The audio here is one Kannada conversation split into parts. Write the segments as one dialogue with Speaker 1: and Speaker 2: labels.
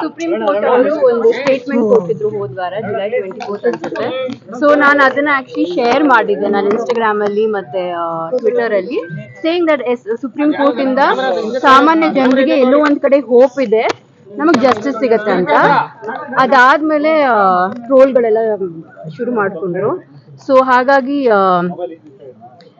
Speaker 1: ಸುಪ್ರೀಂ ಕೋರ್ಟ್ ಅವರು ಒಂದು ಸ್ಟೇಟ್ಮೆಂಟ್ ಕೊಟ್ಟಿದ್ರು ಹೋದ ವಾರ ಜುಲೈ ಟ್ವೆಂಟಿ ಫೋರ್ತ್ ಅನ್ಸುತ್ತೆ ಸೊ ನಾನು ಅದನ್ನ ಆಕ್ಚುಲಿ ಶೇರ್ ಮಾಡಿದ್ದೆ. ನಾನು ಇನ್ಸ್ಟಾಗ್ರಾಮ್ ಅಲ್ಲಿ ಮತ್ತೆ ಟ್ವಿಟರ್ ಅಲ್ಲಿ saying that as Supreme Court ಇಂದ ಸಾಮಾನ್ಯ ಜನರಿಗೆ ಎಲ್ಲೋ ಒಂದ್ ಕಡೆ ಹೋಪ್ ಇದೆ. ನಮಗ್ ಜಸ್ಟಿಸ್ ಸಿಗತ್ತೆ ಅಂತ. ಅದಾದ್ಮೇಲೆ ಟ್ರೋಲ್ಗಳೆಲ್ಲ ಶುರು ಮಾಡ್ಕೊಂಡ್ರು. ಸೊ ಹಾಗಾಗಿ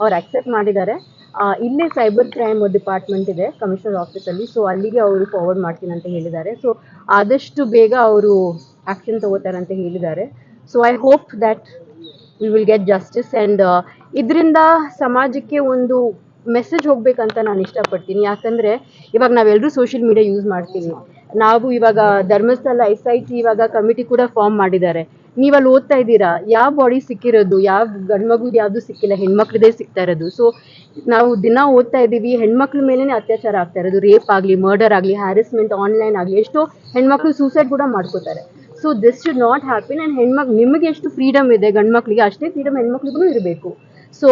Speaker 1: ಅವ್ರು ಅಕ್ಸೆಪ್ಟ್ ಮಾಡಿದ್ದಾರೆ. ಇಲ್ಲೇ ಸೈಬರ್ ಕ್ರೈಮ್ ಡಿಪಾರ್ಟ್ಮೆಂಟ್ ಇದೆ ಕಮಿಷನರ್ ಆಫೀಸಲ್ಲಿ ಸೊ ಅಲ್ಲಿಗೆ ಅವರು ಫಾರ್ವರ್ಡ್ ಮಾಡ್ತೀನಿ ಅಂತ ಹೇಳಿದ್ದಾರೆ. ಸೊ ಆದಷ್ಟು ಬೇಗ ಅವರು ಆ್ಯಕ್ಷನ್ ತಗೋತಾರೆ ಅಂತ ಹೇಳಿದ್ದಾರೆ. So I hope that we will get justice and ಇದರಿಂದ ಸಮಾಜಕ್ಕೆ ಒಂದು ಮೆಸೇಜ್ ಹೋಗ್ಬೇಕಂತ ನಾನು ಇಷ್ಟಪಡ್ತೀನಿ. ಯಾಕಂದರೆ, ಇವಾಗ ನಾವೆಲ್ಲರೂ ಸೋಷಿಯಲ್ ಮೀಡಿಯಾ ಯೂಸ್ ಮಾಡ್ತೀವಿ. ನಾವು ಇವಾಗ ಧರ್ಮಸ್ಥಳ ಎಸ್ ಐ ಟಿ ಇವಾಗ ಕಮಿಟಿ ಕೂಡ ಫಾರ್ಮ್ ಮಾಡಿದ್ದಾರೆ. ನೀವಲ್ಲಿ ಓದ್ತಾ ಇದ್ದೀರಾ ಯಾವ ಬಾಡಿ ಸಿಕ್ಕಿರೋದು? ಯಾವ ಗಂಡ್ಮಗು ಯಾವುದು ಸಿಕ್ಕಿಲ್ಲ, ಹೆಣ್ಮಕ್ಳದೇ ಸಿಗ್ತಾ ಇರೋದು. ಸೊ ನಾವು ದಿನ ಓದ್ತಾ ಇದ್ದೀವಿ ಹೆಣ್ಮಕ್ಳ ಮೇಲೇ ಅತ್ಯಾಚಾರ ಆಗ್ತಾ ಇರೋದು. ರೇಪ್ ಆಗಲಿ ಮರ್ಡರ್ ಆಗಲಿ ಹ್ಯಾರಸ್ಮೆಂಟ್ ಆನ್ಲೈನ್ ಆಗಲಿ, ಎಷ್ಟೋ ಹೆಣ್ಮಕ್ಳು ಸೂಸೈಡ್ ಕೂಡ ಮಾಡ್ಕೋತಾರೆ. So this should not happy and ಹೆಣ್ಮಕ್ ನಿಮಗೆ ಎಷ್ಟು ಫ್ರೀಡಮ್ ಇದೆ ಗಂಡು ಮಕ್ಕಳಿಗೆ ಅಷ್ಟೇ ಫ್ರೀಡಮ್ ಹೆಣ್ಮಕ್ಳಿಗೂ ಇರಬೇಕು. ಸೊ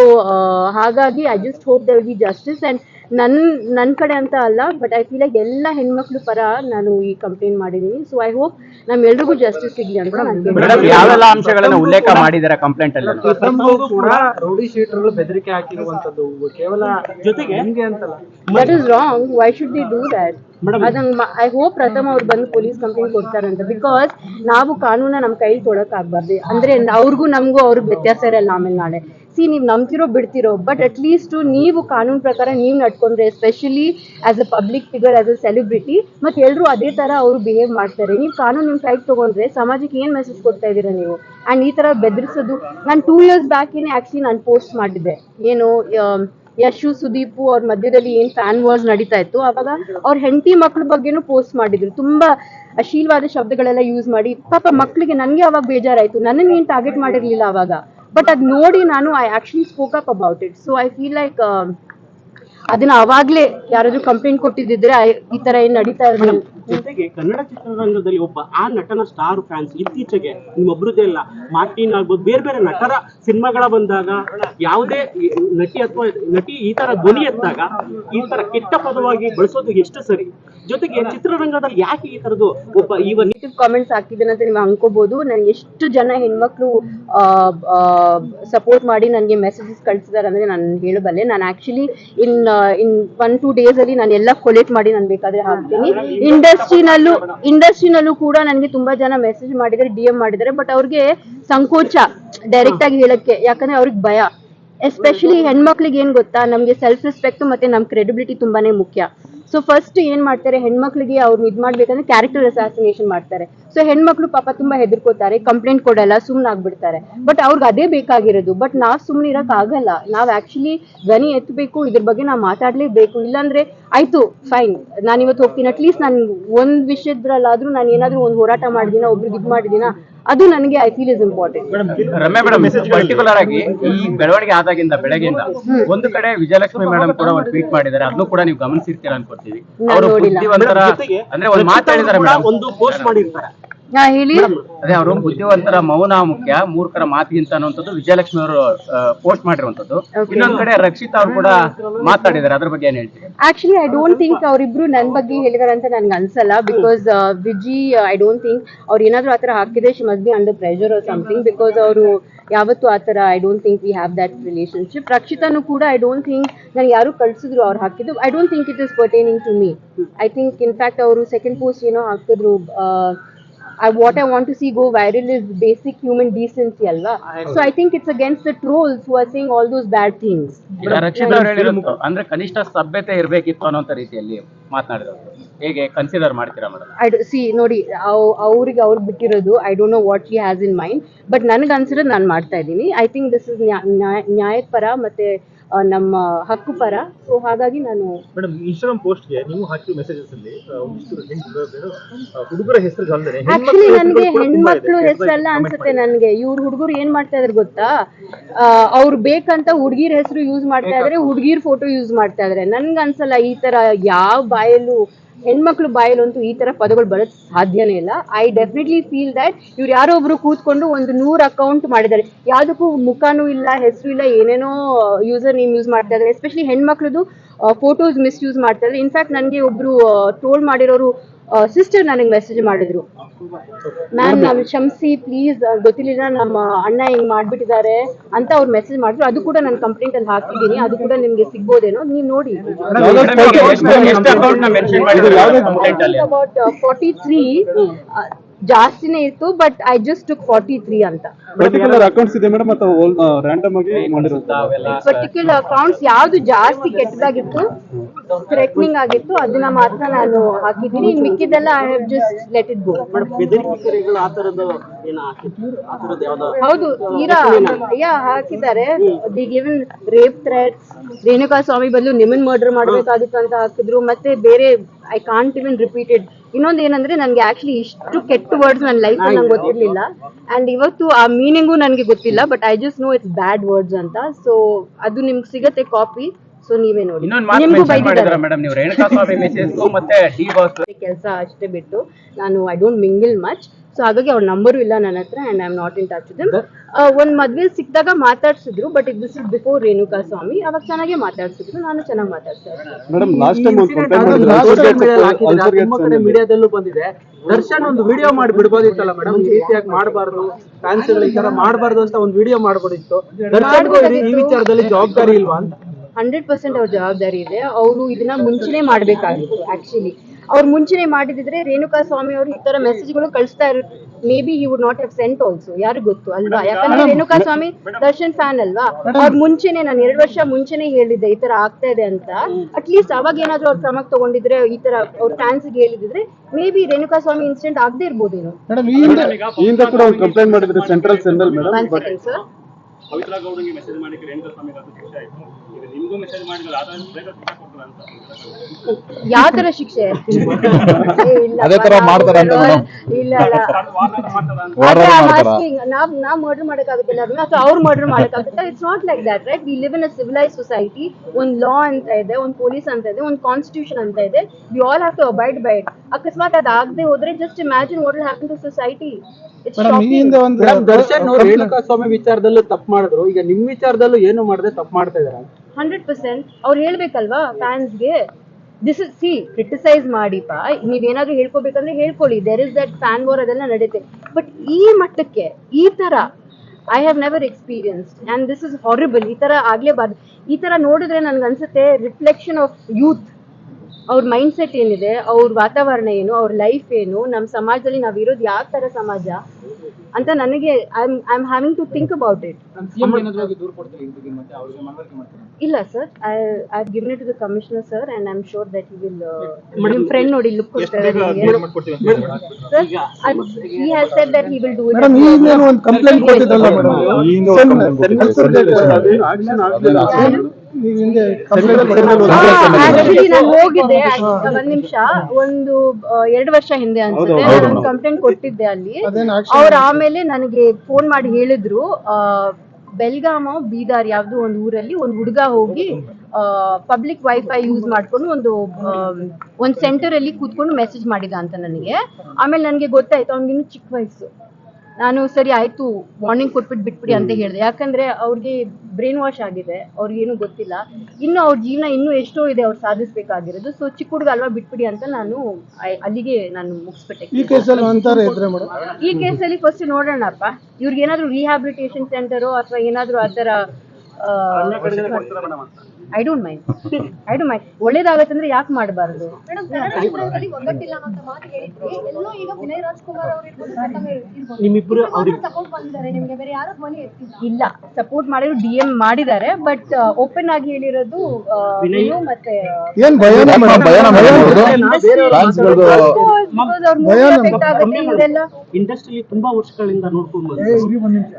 Speaker 1: ಹಾಗಾಗಿ I just hope the will be justice and ನನ್ನ ನನ್ನ ಕಡೆ ಅಂತ ಅಲ್ಲ ಬಟ್ ಐ ಫೀಲ್ ಲೈಕ್ ಎಲ್ಲ ಹೆಣ್ಮಕ್ಳು ಪರ ನಾನು ಈ ಕಂಪ್ಲೇಂಟ್ ಮಾಡಿದ್ದೀನಿ ಸೊ ಐ ಹೋಪ್ ನಮ್ಮೆಲ್ರಿಗೂ ಜಸ್ಟಿಸ್ ಸಿಗಲಿ ಅಂತ ನಾನು
Speaker 2: ಮೇಡಮ್ ಯಾವೆಲ್ಲ ಅಂಶಗಳನ್ನ ಉಲ್ಲೇಖ ಮಾಡಿದ್ದಾರೆ ಕಂಪ್ಲೇಂಟ್ ಅಲ್ಲಿ
Speaker 3: ಪ್ರಥಮಗೂ ಕೂಡ ರೌಡಿ ಶೀಟರ್ಗಳು ಬೆದರಿಕೆ ಹಾಕಿರುವಂತದ್ದು ಕೇವಲ ಜೊತೆಗೆ ನಿಮ್ಗೆ ಅಂತಲ್ಲ.
Speaker 1: That is wrong why should the do that ಅದನ್ನ ಐ ಹೋಪ್ ಪ್ರಥಮ ಅವ್ರು ಬಂದು ಪೊಲೀಸ್ ಕಂಪ್ಲೇಂಟ್ ಕೊಡ್ತಾರಂತ. ಬಿಕಾಸ್ ನಾವು ಕಾನೂನ ನಮ್ಮ ಕೈಲಿ ತೊಡಕಾಗ್ಬಾರ್ದು ಅಂದ್ರೆ ಅವ್ರಿಗೂ ನಮಗೂ ಅವ್ರಿಗೆ ವ್ಯತ್ಯಾಸ ಇರಲ್ಲ ಆಮೇಲೆ ನಾಳೆ ಸಿ ನೀವು ನಂಬ್ತಿರೋ, ಬಿಡ್ತಿರೋ ಬಟ್ ಅಟ್ಲೀಸ್ಟ್ ನೀವು ಕಾನೂನು ಪ್ರಕಾರ ನೀವು ನಡ್ಕೊಂಡ್ರೆ especially as a public figure as a celebrity ಮತ್ತೆ ಎಲ್ಲರೂ ಅದೇ ತರ ಅವರು ಬಿಹೇವ್ ಮಾಡ್ತಾರೆ. ನೀವು ಕಾನೂನು ನಿಮ್ಮ ಸೈಡ್ ತಗೊಂಡ್ರೆ ಸಮಾಜಕ್ಕೆ ಏನು ಮೆಸೇಜ್ ಕೊಡ್ತಾ ಇದ್ದೀರಾ ನೀವು? ಆ್ಯಂಡ್ ಈ ತರ ಬೆದರಿಸೋದು, ನಾನು ಟೂ ಇಯರ್ಸ್ ಬ್ಯಾಕ್ ಏನೇ ಆ್ಯಕ್ಚುಲಿ ನಾನು ಪೋಸ್ಟ್ ಮಾಡಿದ್ದೆ. ಏನು ಯಶು, ಸುದೀಪು ಅವ್ರ ಮಧ್ಯದಲ್ಲಿ ಏನ್ ಫ್ಯಾನ್ ವಾರ್ಸ್ ನಡೀತಾ ಇತ್ತು, ಅವಾಗ ಅವ್ರ ಹೆಂಡತಿ ಮಕ್ಳ ಬಗ್ಗೆನೂ ಪೋಸ್ಟ್ ಮಾಡಿದ್ರು. ತುಂಬಾ ಅಶೀಲವಾದ ಶಬ್ದಗಳೆಲ್ಲ ಯೂಸ್ ಮಾಡಿ, ಪಾಪ ಮಕ್ಳಿಗೆ ನನಗೆ ಅವಾಗ ಬೇಜಾರಾಯ್ತು. ನನ್ನ ಏನ್ ಟಾರ್ಗೆಟ್ ಮಾಡಿರ್ಲಿಲ್ಲ ಅವಾಗ. ಬಟ್ ಅದ್ ನೋಡಿ ನಾನು I actually spoke up about it so I feel like ಅದನ್ನ ಅವಾಗ್ಲೇ ಯಾರಾದ್ರೂ ಕಂಪ್ಲೇಂಟ್ ಕೊಟ್ಟಿದ್ದಿದ್ರೆ ಈ ತರ ಏನ್ ನಡೀತಾ ಇರಲಿಲ್ಲ.
Speaker 3: ಜೊತೆಗೆ ಕನ್ನಡ ಚಿತ್ರರಂಗದಲ್ಲಿ ಒಬ್ಬ ಆ ನಟನ ಸ್ಟಾರ್ ಫ್ಯಾನ್ಸ್ ಇತ್ತೀಚೆಗೆ ನಿಮ್ಮೊಬ್ರದ್ದೇ ಅಲ್ಲ ಮಾರ್ಟಿನ್ ಆಗ್ಬೋದು, ಬೇರೆ ಬೇರೆ ನಟರ ಸಿನಿಮಾಗಳ ಬಂದಾಗ, ಯಾವುದೇ ನಟಿ ಅಥವಾ ನಟಿ ಈ ತರ ಧ್ವನಿ ಎತ್ತಾಗ ಈ ತರ ಕೆಟ್ಟ ಪದವಾಗಿ ಬಳಸೋದು ಎಷ್ಟು ಸರಿ? ಜೊತೆಗೆ ಚಿತ್ರರಂಗದಲ್ಲಿ ಯಾಕೆ ಈ ತರದ್ದು ಒಬ್ಬ
Speaker 1: ನೆಗೆಟಿವ್ ಕಾಮೆಂಟ್ಸ್ ಹಾಕಿದ್ದೇನೆ ಅಂತ ನೀವು ಅನ್ಕೋಬಹುದು ನನ್ಗೆ ಎಷ್ಟು ಜನ ಹೆಣ್ಮಕ್ಳು ಸಪೋರ್ಟ್ ಮಾಡಿ ನನಗೆ ಮೆಸೇಜಸ್ ಕಳ್ಸಿದಾರೆ ಅಂದ್ರೆ ನಾನು ಹೇಳಬಲ್ಲೆ. ನಾನು actually in in one two days ಅಲ್ಲಿ ನಾನು ಎಲ್ಲ ಕೊಲೆಕ್ಟ್ ಮಾಡಿ ನಾನು ಬೇಕಾದ್ರೆ ಹಾಕ್ತೀನಿ. ಇಂಡಸ್ಟ್ರಿನಲ್ಲೂ ಇಂಡಸ್ಟ್ರಿನಲ್ಲೂ ಕೂಡ ನನಗೆ ತುಂಬಾ ಜನ ಮೆಸೇಜ್ ಮಾಡಿದ್ದಾರೆ ಡಿ ಎಂ ಮಾಡಿದ್ದಾರೆ. ಬಟ್ ಅವ್ರಿಗೆ ಸಂಕೋಚ ಡೈರೆಕ್ಟ್ ಆಗಿ ಹೇಳಕ್ಕೆ. ಯಾಕಂದ್ರೆ ಅವ್ರಿಗೆ ಭಯ. ಎಸ್ಪೆಷಲಿ ಹೆಣ್ಮಕ್ಳಿಗೆ ಏನ್ ಗೊತ್ತಾ? ನಮ್ಗೆ ಸೆಲ್ಫ್ ರೆಸ್ಪೆಕ್ಟ್ ಮತ್ತೆ ನಮ್ ಕ್ರೆಡಿಬಿಲಿಟಿ ತುಂಬಾನೇ ಮುಖ್ಯ. ಸೊ ಫಸ್ಟ್ ಏನ್ ಮಾಡ್ತಾರೆ? ಹೆಣ್ಮಕ್ಳಿಗೆ ಅವ್ರನ್ನ ಇದ್ ಮಾಡ್ಬೇಕಂದ್ರೆ ಕ್ಯಾರೆಕ್ಟರ್ ಅಸಾಸಿನೇಷನ್ ಮಾಡ್ತಾರೆ. ಸೊ ಹೆಣ್ಮಕ್ಳು ಪಾಪ ತುಂಬಾ ಹೆದರ್ಕೋತಾರೆ ಕಂಪ್ಲೇಂಟ್ ಕೊಡಲ್ಲ, ಸುಮ್ನೆ ಆಗ್ಬಿಡ್ತಾರೆ. ಬಟ್ ಅವ್ರಿಗೆ ಅದೇ ಬೇಕಾಗಿರೋದು. ಬಟ್ ನಾವ್ ಸುಮ್ನೆ ಇರಕ್ ಆಗಲ್ಲ. ನಾವ್ ಆಕ್ಚುಲಿ ಧ್ವನಿ ಎತ್ತಬೇಕು ಇದ್ರ ಬಗ್ಗೆ ನಾವ್ ಮಾತಾಡ್ಲೇಬೇಕು. ಇಲ್ಲಾಂದ್ರೆ ಆಯ್ತು ಫೈನ್ ನಾನು ಇವತ್ತು ಹೋಗ್ತೀನಿ. ಅಟ್ಲೀಸ್ಟ್ ನಾನು ಒಂದ್ ವಿಷಯದ್ರಲ್ಲಾದ್ರೂ ನಾನು ಏನಾದ್ರೂ ಒಂದು ಹೋರಾಟ ಮಾಡಿದಿನ, ಒಬ್ರಿಗೆ ಇದ್ ಮಾಡಿದಿನ? ಅದು ನನಗೆ I feel is important
Speaker 2: Ramya madam particular ಆಗಿ ಈ ಬೆಳವಣಿಗೆ ಆದಾಗಿಂದ ಬೆಳಗ್ಗೆಯಿಂದ ಒಂದು ಕಡೆ ವಿಜಯಲಕ್ಷ್ಮಿ ಮೇಡಮ್ ಕೂಡ ಒಂದು ಟ್ವೀಟ್ ಮಾಡಿದ್ದಾರೆ. ಅದನ್ನು ಕೂಡ ನೀವು ಗಮನಿಸಿರ್ತೀರಾ ಅನ್ಕೊಳ್ತೀವಿ
Speaker 1: ನಾನ್
Speaker 2: ಅವರು. ಬುದ್ಧಿವಂತರ ಅಂದ್ರೆ ಒಂದು ಮಾತಾಡಿದ್ದಾರೆ ಮೇಡಮ್.
Speaker 3: ಒಂದು ಪೋಸ್ಟ್ ಮಾಡಿರ್ತಾರೆ.
Speaker 1: ಹೇಳಿ.
Speaker 2: ಅದೇ ಅವರು ಬುದ್ಧಿವಂತರ ಮೌನ ಮುಖ್ಯ ಮೂರ್ಖರ ಮಾತಿಗಿಂತ ಅನ್ನುವಂಥದ್ದು ವಿಜಯಲಕ್ಷ್ಮಿ ಅವರು ಪೋಸ್ಟ್ ಮಾಡಿರುವಂತದ್ದು. ಇನ್ನೊಂದ್ ಕಡೆ ರಕ್ಷಿತಾ ಅವರು ಕೂಡ ಮಾತಾಡಿದ್ದಾರೆ. ಅದ್ರ ಬಗ್ಗೆ ಏನ್ ಹೇಳ್ತೀರಿ?
Speaker 1: ಆಕ್ಚುಲಿ ಐ ಡೋಂಟ್ ಥಿಂಕ್ ಅವರಿಬ್ರು ನನ್ ಬಗ್ಗೆ ಹೇಳಿದಾರೆ ಅಂತ ನನ್ಗೆ ಅನ್ಸಲ್ಲ because Viji I don't think ಅವ್ರು ಏನಾದ್ರು ಆತರ ಹಾಕಿದ್ರೆ she must be under pressure or something because ಅವರು ಯಾವತ್ತು ಆತರ I don't think we have that relationship ರಕ್ಷಿತಾನು ಕೂಡ ಐ ಡೋಂಟ್ ಥಿಂಕ್ ನನಗೆ ಯಾರು ಕಳ್ಸಿದ್ರು ಅವ್ರು ಹಾಕಿದ್ದು. I don't think it is pertaining to me I think in fact ಅವರು ಸೆಕೆಂಡ್ ಪೋಸ್ಟ್ ಏನೋ ಹಾಕಿದ್ರು I, what I want to see go viral is basic human decency ಅಲ್ವಾ so I think it's against the trolls who are saying all those bad things
Speaker 2: ಈಗ ರಕ್ಷಿತಾ ಅವರು ಹೇಳಿರೋದು ಅಂದ್ರೆ ಕನಿಷ್ಠ ಸಭ್ಯತೆ ಇರ್ಬೇಕಿತ್ತು ಅನ್ನೋಂಥ ರೀತಿಯಲ್ಲಿ ಮಾತನಾಡಿದ್ರು ಹೇಗೆ ಕನ್ಸಿಡರ್ ಮಾಡ್ತೀರಾ ಮೇಡಮ್
Speaker 1: ಐ ಸಿ ನೋಡಿ ಅವ್- ಅವ್ರಿಗೆ ಅವ್ರು ಬಿಟ್ಟಿರೋದು I don't know what he has in mind but ನನಗೆ ಅನ್ಸಿರೋದು ನಾನು ಮಾಡ್ತಾ ಇದ್ದೀನಿ. ಐ ಥಿಂಕ್ ದಿಸ್ ಇಸ್ ನ್ಯಾಯದ ಪರ ಮತ್ತೆ ನಮ್ಮ ಹಕ್ಕು ಪರ. ಸೊ ಹಾಗಾಗಿ ನಾನು
Speaker 4: ಮೇಡಮ್ ಇನ್ಸ್ಟಾಗ್ರಾಮ್ ಪೋಸ್ಟ್ಗೆ ನೀವು ಹಾಕಿರೋ ಮೆಸೇಜಸ್ ಅಲ್ಲಿ ಹುಡುಗರ ಹೆಸರು
Speaker 1: ಆಕ್ಚುಲಿ ನನಗೆ ಹೆಣ್ಮಕ್ಳು ಹೆಸರಲ್ಲ ಅನ್ಸುತ್ತೆ ನನಗೆ. ಇವ್ರ ಹುಡುಗರು ಏನ್ ಮಾಡ್ತಾ ಇದಾರೆ ಗೊತ್ತಾ? ಅವ್ರು ಬೇಕಂತ ಹುಡುಗಿರ ಹೆಸರು ಯೂಸ್ ಮಾಡ್ತಾ ಇದ್ರೆ ಹುಡುಗಿರ್ ಫೋಟೋ ಯೂಸ್ ಮಾಡ್ತಾ ಇದಾರೆ. ನನ್ಗೆ ಅನ್ಸಲ್ಲ ಈ ತರ ಯಾವ ಬಾಯಲ್ಲೂ ಹೆಣ್ಮಕ್ಳು ಬಾಯಲ್ಲಂತೂ ಈ ತರ ಪದಗಳು ಬರೋದ್ ಸಾಧ್ಯನೇ ಇಲ್ಲ. ಐ ಡೆಫಿನೆಟ್ಲಿ ಫೀಲ್ ದಟ್ ಇವ್ರು ಯಾರೋ ಒಬ್ರು ಕೂತ್ಕೊಂಡು ಒಂದು ನೂರು ಅಕೌಂಟ್ ಮಾಡಿದ್ದಾರೆ. ಯಾವುದಕ್ಕೂ ಮುಖನೂ ಇಲ್ಲ, ಹೆಸರು ಇಲ್ಲ, ಏನೇನೋ ಯೂಸರ್ ನೇಮ್ ಯೂಸ್ ಮಾಡ್ತಾ ಇದ್ದಾರೆ. ಎಸ್ಪೆಷಲಿ ಹೆಣ್ಮಕ್ಳದು ಫೋಟೋಸ್ ಮಿಸ್ಯೂಸ್ ಮಾಡ್ತಾ ಇದ್ದಾರೆ. ಇನ್ಫ್ಯಾಕ್ಟ್ ನನಗೆ ಒಬ್ರು ಟ್ರೋಲ್ ಮಾಡಿರೋರು ಸಿಸ್ಟರ್ ನನಗೆ ಮೆಸೇಜ್ ಮಾಡಿದ್ರು. ಮ್ಯಾಮ್ ನಾವು ಶಮ್ಸಿ ಪ್ಲೀಸ್ ಗೊತ್ತಿಲ್ಲ ನಮ್ಮ ಅಣ್ಣ ಹಿಂಗ್ ಮಾಡ್ಬಿಟ್ಟಿದ್ದಾರೆ ಅಂತ ಅವ್ರು ಮೆಸೇಜ್ ಮಾಡಿದ್ರು. ಅದು ಕೂಡ ನಾನು ಕಂಪ್ಲೇಂಟ್ ಅಲ್ಲಿ ಹಾಕಿದ್ದೀನಿ. ಅದು ಕೂಡ ನಿಮ್ಗೆ ಸಿಗ್ಬೋದೇನೋ? ನೀವು ನೋಡಿ.
Speaker 2: ಎಷ್ಟು ಅಕೌಂಟ್ನ ಮೆನ್ಷನ್ ಮಾಡಿದ್ರೆ ಕಂಪ್ಲೇಂಟ್ ಅಲ್ಲಿ?
Speaker 1: ಅಬೌಟ್ ಫಾರ್ಟಿ ತ್ರೀ ಜಾಸ್ತಿನೇ ಇತ್ತು but I just took forty three ಅಂತ
Speaker 5: ಪರ್ಟಿಕ್ಯುಲರ್ ಅಕೌಂಟ್ಸ್ ಇದೆ ಮೇಡಮ್ ಅಥವಾ ರ್ಯಾಂಡಮ್ ಆಗಿ
Speaker 1: ಪರ್ಟಿಕ್ಯುಲರ್ ಅಕೌಂಟ್ಸ್ ಯಾವ್ದು ಜಾಸ್ತಿ ಕೆಟ್ಟದಾಗಿತ್ತು ಥ್ರೆಟ್ನಿಂಗ್ ಆಗಿತ್ತು ಅದನ್ನ ಮಾತ್ರ ನಾನು ಹಾಕಿದ್ದೀನಿ. ಇನ್ ಮಿಕ್ಕಿದೆಲ್ಲ I have just let it go ಹೌದು ತೀರಾ ಯಾ ಹಾಕಿದ್ದಾರೆ. The given rape threats Renuka Swamy ಬದಲು ನಿಮ್ಮನ್ ಮರ್ಡರ್ ಮಾಡ್ಬೇಕಾಗಿತ್ತು ಅಂತ ಹಾಕಿದ್ರು. ಮತ್ತೆ ಬೇರೆ ಐ ಕಾಂಟ್ ಇವನ್ ರಿಪೀಟೆಡ್ ಇನ್ನೊಂದು ಏನಂದ್ರೆ ನನ್ಗೆ ಆಕ್ಚುಲಿ ಇಷ್ಟು ಕೆಟ್ಟ ವರ್ಡ್ಸ್ ನನ್ನ ಲೈಫ್ ನಂಗೆ ಗೊತ್ತಿರ್ಲಿಲ್ಲ. ಅಂಡ್ ಇವತ್ತು ಆ ಮೀನಿಂಗು ನನಗೆ ಗೊತ್ತಿಲ್ಲ but I just know it's bad words ಅಂತ. ಸೊ ಅದು ನಿಮ್ಗೆ ಸಿಗತ್ತೆ ಕಾಪಿ ಸೊ ನೀವೇ ನೋಡಿ. ನಿಮ್ಗೂ ಬೈದಿದ್ದಾರೆ. ಕೆಲಸ ಅಷ್ಟೇ ಬಿಟ್ಟು ನಾನು I don't mingle much so ಹಾಗಾಗಿ ಅವ್ರ ನಂಬರು ಇಲ್ಲ ನನ್ನ ಹತ್ರ and I am not in touch with ಒಂದ್ ಮದ್ವೆ ಸಿಕ್ಕಿದಾಗ ಮಾತಾಡ್ಸಿದ್ರು ಬಟ್ ಇದು this is before Renuka Swamy. ಅವಾಗ ಚೆನ್ನಾಗಿ ಮಾತಾಡ್ಸಿದ್ರು ನಾನು ಚೆನ್ನಾಗಿ ಮಾತಾಡ್ತಾ ಇದ್ದೆ
Speaker 5: ಮೇಡಮ್ ಲಾಸ್ಟ್ ಟೈಮ್ ಒಂದು ಕಂಪ್ಲೇಂಟ್
Speaker 6: ಮೀಡಿಯಾದಲ್ಲೂ ಬಂದಿದೆ. ದರ್ಶನ್ ಒಂದು ವಿಡಿಯೋ ಮಾಡಿ ಬಿಡ್ಬೋದಿತ್ತಲ್ಲ ಮೇಡಮ್ ಈ ರೀತಿಯಾಗಿ ಮಾಡಬಾರ್ದು ಫ್ಯಾನ್ಸ್ ಈ ತರ ಮಾಡಬಾರ್ದು ಅಂತ ಒಂದು ವಿಡಿಯೋ ಮಾಡ್ಬೋದಿತ್ತು. ದರ್ಶನ್ ಈ- ಈ ವಿಚಾರದಲ್ಲಿ ಜವಾಬ್ದಾರಿ ಇಲ್ವಾ ಅಂತ?
Speaker 1: ಹಂಡ್ರೆಡ್ ಪರ್ಸೆಂಟ್ ಅವ್ರ ಜವಾಬ್ದಾರಿ ಇದೆ. ಅವರು ಇದನ್ನ ಮುಂಚೆನೆ ಮಾಡ್ಬೇಕಾಗಿತ್ತು ಆಕ್ಚುಲಿ ಅವ್ರು ಮುಂಚೆನೆ ಮಾಡಿದಿದ್ರೆ ರೇಣುಕಾ ಸ್ವಾಮಿ ಅವರು ಈ ತರ ಮೆಸೇಜ್ಗಳು ಕಳಿಸ್ತಾ ಇರೋ maybe you would not have sent also ಯಾರು ಗೊತ್ತು? ಅಲ್ವಾ? ಯಾಕಂದ್ರೆ ರೇಣುಕಾ ಸ್ವಾಮಿ ದರ್ಶನ್ ಫ್ಯಾನ್ ಅಲ್ವಾ? ಅವ್ರ ಮುಂಚೆನೆ ನಾನು ಎರಡು ವರ್ಷ ಮುಂಚೆನೆ ಹೇಳಿದ್ದೆ ಈ ತರ ಆಗ್ತಾ ಇದೆ ಅಂತ. ಅಟ್ಲೀಸ್ಟ್ ಅವಾಗ ಏನಾದ್ರು ಅವ್ರ ಕ್ರಮಕ್ಕೆ ತಗೊಂಡಿದ್ರೆ ಈ ತರ ಅವ್ರ ಫ್ಯಾನ್ಸ್ ಹೇಳಿದ್ರೆ may be Renuka Swamy incident ಆಗದೆ ಇರ್ಬೋದೇನೋ.
Speaker 5: ಮೇಡಮ್ ಈ ಹಿಂದೆ ಕೂಡ ಒಂದು ಕಂಪ್ಲೇಂಟ್ ಮಾಡಿದ್ರೆ central central madam
Speaker 1: one second sir
Speaker 3: Pavithra ಗೌಡಂಗೆ message ಮಾಡಿ ರೇಣುಕಾ ಶಿಕ್ಷೆ ಆಯ್ತು? ಈಗ ನಿಮ್ಗೂ ಮೆಸೇಜ್ ಮಾಡಿದ್ರೆ ಬೇಗ ಶಿಕ್ಷೆ ಕೊಡ್ತಾರೆ ಅಂತ.
Speaker 1: ಯಾವ ತರ ಶಿಕ್ಷೆ? ಏ, ಇಲ್ಲ
Speaker 5: ಅದೇ ತರ ಮಾಡ್ತಾರೆ ಅಂತ.
Speaker 1: ಇಲ್ಲ ಇಲ್ಲ? ನಾವ್ ನಾವ್ ಮರ್ಡರ್ ಮಾಡಕ್ಕಾಗುತ್ತಿಲ್ಲ ಅದನ್ನ ಅಥವಾ ಅವ್ರು murder ಮಾಡಕ್ಕಾಗುತ್ತೆ. It's not like that right we live in a civilise society ಒಂದ್ ಲಾ ಅಂತ ಇದೆ ಒಂದ್ ಪೊಲೀಸ್ ಅಂತ ಇದೆ ಒಂದ್ ಕಾನ್ಸ್ಟಿಟ್ಯೂಷನ್ ಅಂತ ಇದೆ. We all have to abide by it ಅಕಸ್ಮಾತ್ ಅದಾಗದೆ ಆಗದೆ ಹೋದ್ರೆ just imagine what happen to society
Speaker 6: Darshan Renuka Swamy ವಿಚಾರದಲ್ಲೂ ತಪ್ಪು ಮಾಡಿದ್ರು. ಈಗ ನಿಮ್ ವಿಚಾರದಲ್ಲೂ ಏನು ಮಾಡದೆ ತಪ್ಪು ಮಾಡ್ತಾ ಇದಾರೆ
Speaker 1: ಹಂಡ್ರೆಡ್ ಪರ್ಸೆಂಟ್ ಅವ್ರು ಹೇಳ್ಬೇಕಲ್ವಾ ಫ್ಯಾನ್ಸ್ಗೆ ದಿಸ್ ಇಸ್ ಸಿ ಕ್ರಿಟಿಸೈಸ್ ಮಾಡಿಪ್ಪ. ನೀವೇನಾದ್ರೂ ಹೇಳ್ಕೊಬೇಕಂದ್ರೆ ಹೇಳ್ಕೊಳ್ಳಿ. There is that fan war ಅದೆಲ್ಲ ನಡೆಯುತ್ತೆ ಬಟ್ ಈ ಮಟ್ಟಕ್ಕೆ ಈ ತರ I have never experienced and this is horrible ಈ ತರ ಆಗ್ಲೇಬಾರ್ದು. ಈ ತರ ನೋಡಿದ್ರೆ ನನ್ಗನ್ಸುತ್ತೆ ರಿಫ್ಲೆಕ್ಷನ್ ಆಫ್ ಯೂತ್ ಅವ್ರ ಮೈಂಡ್ ಸೆಟ್ ಏನಿದೆ ಅವ್ರ ವಾತಾವರಣ ಏನು ಅವ್ರ ಲೈಫ್ ಏನು ನಮ್ಮ ಸಮಾಜದಲ್ಲಿ ನಾವಿರೋದು ಯಾವ ತರ ಸಮಾಜ ಅಂತ ನನಗೆ I am having to think about it ಇಲ್ಲ sir I I given it to the commissioner sir and I am sure that he will ನಿಮ್ಮ ಫ್ರೆಂಡ್ ನೋಡಿ ಲುಕ್ ಕೊಡ್ತಾರೆ sir he has said that he will do it
Speaker 5: ಒಂದು ಕಂಪ್ಲೇಂಟ್ ಮೇಡಮ್ ಹಿಂದೆ
Speaker 1: ನಾನು ಹೋಗಿದ್ದೆ ಒಂದ್ ನಿಮಿಷ. ಒಂದು ಎರಡು ವರ್ಷ ಹಿಂದೆ ಅನ್ಸುತ್ತೆ. ನಾನು ಕಂಪ್ಲೇಂಟ್ ಕೊಟ್ಟಿದ್ದೆ ಅಲ್ಲಿ. ಅವ್ರ ಆಮೇಲೆ ನನಗೆ ಫೋನ್ ಮಾಡಿ ಹೇಳಿದ್ರು ಆ, ಬೆಲ್ಗಾಮ ಬೀದಾರ್ ಯಾವ್ದು ಒಂದು ಊರಲ್ಲಿ ಒಂದು ಹುಡುಗ ಹೋಗಿ ಪಬ್ಲಿಕ್ ವೈಫೈ ಯೂಸ್ ಮಾಡ್ಕೊಂಡು ಒಂದು ಒಂದ್ ಒಂದು ಸೆಂಟರ್ ಅಲ್ಲಿ ಕೂತ್ಕೊಂಡು ಮೆಸೇಜ್ ಮಾಡಿದ ಅಂತ ನನಗೆ. ಆಮೇಲೆ ನನಗೆ ಗೊತ್ತಾಯ್ತು ಅವ್ನಿಗಿನ್ನು ಚಿಕ್ಕ ವಯಸ್ಸು. ನಾನು ಸರಿ ಆಯ್ತು ವಾರ್ನಿಂಗ್ ಕೊಟ್ಬಿಟ್ಟು ಬಿಟ್ಬಿಡಿ ಅಂತ ಹೇಳಿದೆ. ಯಾಕಂದ್ರೆ ಅವ್ರಿಗೆ ಬ್ರೈನ್ ವಾಶ್ ಆಗಿದೆ ಅವ್ರಿಗೇನು ಗೊತ್ತಿಲ್ಲ. ಇನ್ನು ಅವ್ರ ಜೀವನ ಇನ್ನೂ ಎಷ್ಟೋ ಇದೆ ಅವ್ರು ಸಾಧಿಸ್ಬೇಕಾಗಿರೋದು. ಸೊ ಚಿಕ್ಕ ಹುಡುಗ ಅಲ್ವಾ ಬಿಟ್ಬಿಡಿ ಅಂತ ನಾನು ಅಲ್ಲಿಗೆ ನಾನು ಮುಗಿಸ್ಬಿಟ್ಟೆ.
Speaker 5: ಈ ಕೇಸಲ್ಲಿ ಅಂತಾರೆ ಇದ್ರೆ ಮೇಡಮ್?
Speaker 1: ಈ ಕೇಸಲ್ಲಿ ಫಸ್ಟ್ ನೋಡೋಣಪ್ಪ. ಇವ್ರಿಗೆ ಏನಾದ್ರು ರಿಹಾಬಿಲಿಟೇಷನ್ ಸೆಂಟರು ಅಥವಾ ಏನಾದ್ರು ಆ ಥರ I don't mind I don't mind ಒಳ್ಳೇದಾಗತ್ತಂದ್ರೆ ಯಾಕೆ ಮಾಡಬಾರದು?
Speaker 3: ನಿಮ್ಮಿಬ್ರು ಅವ್ರಿಗೆ
Speaker 7: ಸಪೋರ್ಟ್ ಬಂದಿದ್ದಾರೆ ನಿಮ್ಗೆ ಬೇರೆ ಯಾರು ಧ್ವನಿ ಎತ್ತಿಲ್ಲ.
Speaker 1: ಇಲ್ಲ. ಸಪೋರ್ಟ್ ಮಾಡಿದ್ರು ಡಿ ಎಂ ಮಾಡಿದ್ದಾರೆ. ಬಟ್ ಓಪನ್ ಆಗಿ ಹೇಳಿರೋದು ವಿನು ಮತ್ತೆ
Speaker 3: ಇಂಡಸ್ಟ್ರಿಲಿ ತುಂಬಾ ವರ್ಷಗಳಿಂದ ನೋಡ್ಕೊಂಡು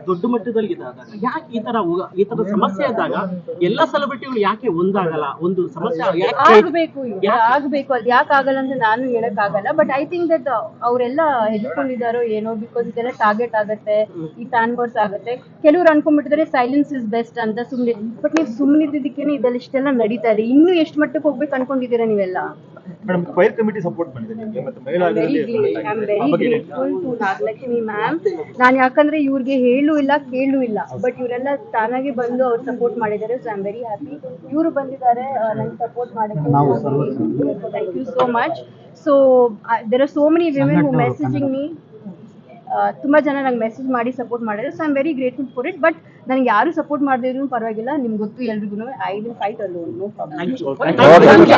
Speaker 3: ದೊಡ್ಡ ಮಟ್ಟದಲ್ಲಿ ಇದಾದಾಗ ಯಾಕೆ ಈ ತರ ಈ ತರ ಸಮಸ್ಯೆ ಆದಾಗ ಎಲ್ಲಾ ಸೆಲೆಬ್ರಿಟಿಗಳು ಯಾಕೆ ಒಂದಾಗಲ್ಲ? ಒಂದು ಸಮಸ್ಯೆ ಯಾಕೆ
Speaker 1: ಆಗ್ಬೇಕು ಅದು ಆಗ್ಬೇಕು. ಅದ್ ಯಾಕೆ ಆಗಲ್ಲ ಅಂತ ನಾನು ಹೇಳಕ್ ಆಗಲ್ಲ. ಬಟ್ ಐ ಥಿಂಕ್ ದಟ್ ಅವರೆಲ್ಲ ಹೆದರ್ಕೊಂಡಿದಾರೋ ಏನೋ ಬಿಕಾಸ್ ಇದೆಲ್ಲ ಟಾರ್ಗೆಟ್ ಆಗುತ್ತೆ ಈ ಫ್ಯಾನ್ ವಾರ್ಸ್ ಆಗುತ್ತೆ. ಕೆಲವ್ರು ಅನ್ಕೊಂಡ್ಬಿಟ್ಟಿದ್ರೆ ಸೈಲೆನ್ಸ್ ಇಸ್ ಬೆಸ್ಟ್ ಅಂತ ಸುಮ್ನೆ ಬಟ್ ನೀವು ಸುಮ್ಮನೆ ಇದ್ದಿದ್ದಕ್ಕೇನೆ ಇದೆಲ್ಲ ಇಷ್ಟೆಲ್ಲ ನಡೀತಾ ಇದೆ. ಇನ್ನೂ ಎಷ್ಟು ಮಟ್ಟಕ್ಕೆ ಹೋಗ್ಬೇಕು ಅನ್ಕೊಂಡಿದ್ದೀರಾ ನೀವೆಲ್ಲ?
Speaker 4: ಮೇಡಮ್ ಫೈರ್ ಕಮಿಟಿ ಸಪೋರ್ಟ್ ಮಾಡಿದೆ ನಿಮಗೆ ಮತ್ತೆ
Speaker 1: ನಾಗಲಕ್ಷ್ಮಿ ಮ್ಯಾಮ್ ನಾನು ಯಾಕಂದ್ರೆ ಇವ್ರಿಗೆ ಹೇಳು ಇಲ್ಲ ಕೇಳು ಇಲ್ಲ. ಬಟ್ ಇವರೆಲ್ಲ ತಾನಾಗಿ ಬಂದು ಅವ್ರು ಸಪೋರ್ಟ್ ಮಾಡಿದ್ದಾರೆ so I am very happy ಇವರು ಬಂದಿದ್ದಾರೆ ನಂಗೆ ಸಪೋರ್ಟ್ ಮಾಡೋಕ್ಕೆ. Thank you so much so there are so many women who messaging me ತುಂಬಾ ಜನ ನಂಗೆ ಮೆಸೇಜ್ ಮಾಡಿ ಸಪೋರ್ಟ್ ಮಾಡಿದ್ರು so I am very grateful for it but ನನಗೆ ಯಾರು ಸಪೋರ್ಟ್ ಮಾಡದೇ ಇದ್ರು ಪರವಾಗಿಲ್ಲ. ನಿಮ್ಗೆ ಗೊತ್ತು ಎಲ್ರಿಗೂ ಐ ವಿಲ್ ಫೈಟ್ ಅಲ್ಲೂ ನೋ ಪ್ರಾಬ್ಲಮ್
Speaker 3: Thank you.